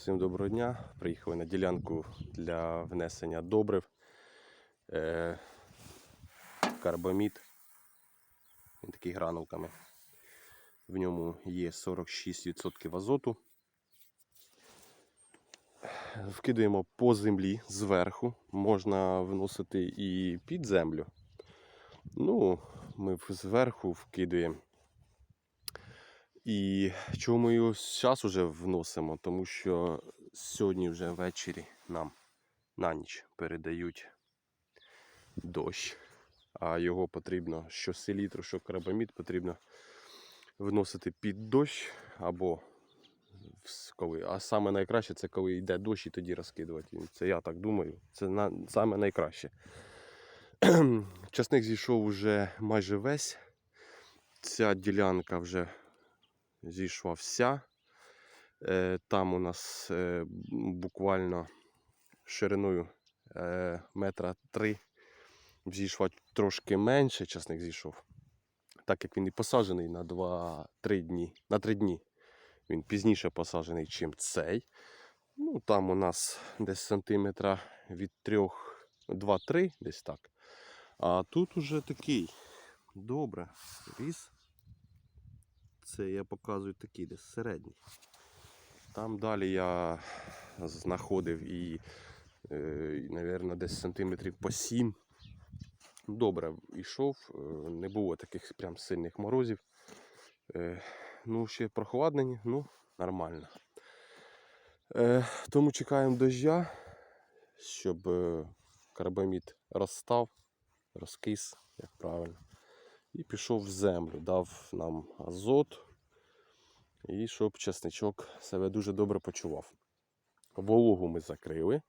Всім доброго дня. Приїхали на ділянку для внесення добрив. Е, карбамід. Він такий гранулками. В ньому є 46% азоту. Вкидаємо по землі зверху. Можна вносити і під землю. Ну, ми зверху вкидаємо. І чому ми його зараз вже вносимо? Тому що сьогодні вже ввечері нам на ніч передають дощ, а його потрібно що селітру, що карбамід потрібно вносити під дощ або коли. А саме найкраще це коли йде дощ і тоді розкидувати. Це я так думаю. Це на, саме найкраще. Часник зійшов вже майже весь. Ця ділянка вже зійшла вся. Е, Там у нас е, буквально шириною е, метра три зійшла трошки менше, часник зійшов. Так як він і посаджений на 2-3 дні. На 3 дні. Він пізніше посаджений, чим цей. Ну, там у нас десь сантиметра від 3, 2-3, десь так. А тут уже такий. Добре. Ріс. Це я показую такий десь середній. Там далі я знаходив і, е, мабуть, десь сантиметрів по 7. Добре йшов, е, не було таких прям сильних морозів. Е, Ну, ще прохладнені, ну, нормально. Тому чекаємо дождя, щоб карбамід розстав, розкис, як правильно і пішов в землю, дав нам азот, і щоб часничок себе дуже добре почував. Вологу ми закрили.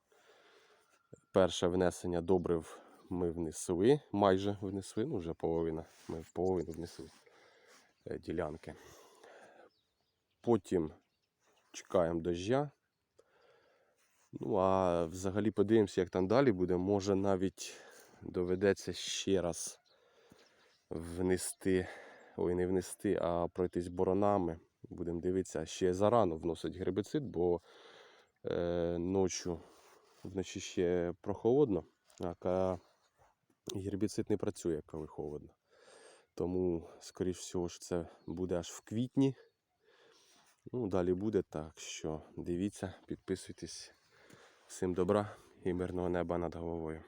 Перше внесення добрив ми внесли, майже внесли, ну вже половина. Ми половину внесли е, ділянки. Потім чекаємо дождя. Ну, а взагалі подивимося, як там далі буде. Може навіть доведеться ще раз внести, ой, не внести, а пройтись боронами. Будемо дивитися, ще зарано вносить гербіцид, бо е, ночі, вночі ще прохолодно, а гербіцид не працює, коли холодно. Тому, скоріш всього, ж це буде аж в квітні. Ну, далі буде, так що дивіться, підписуйтесь. Всім добра і мирного неба над головою.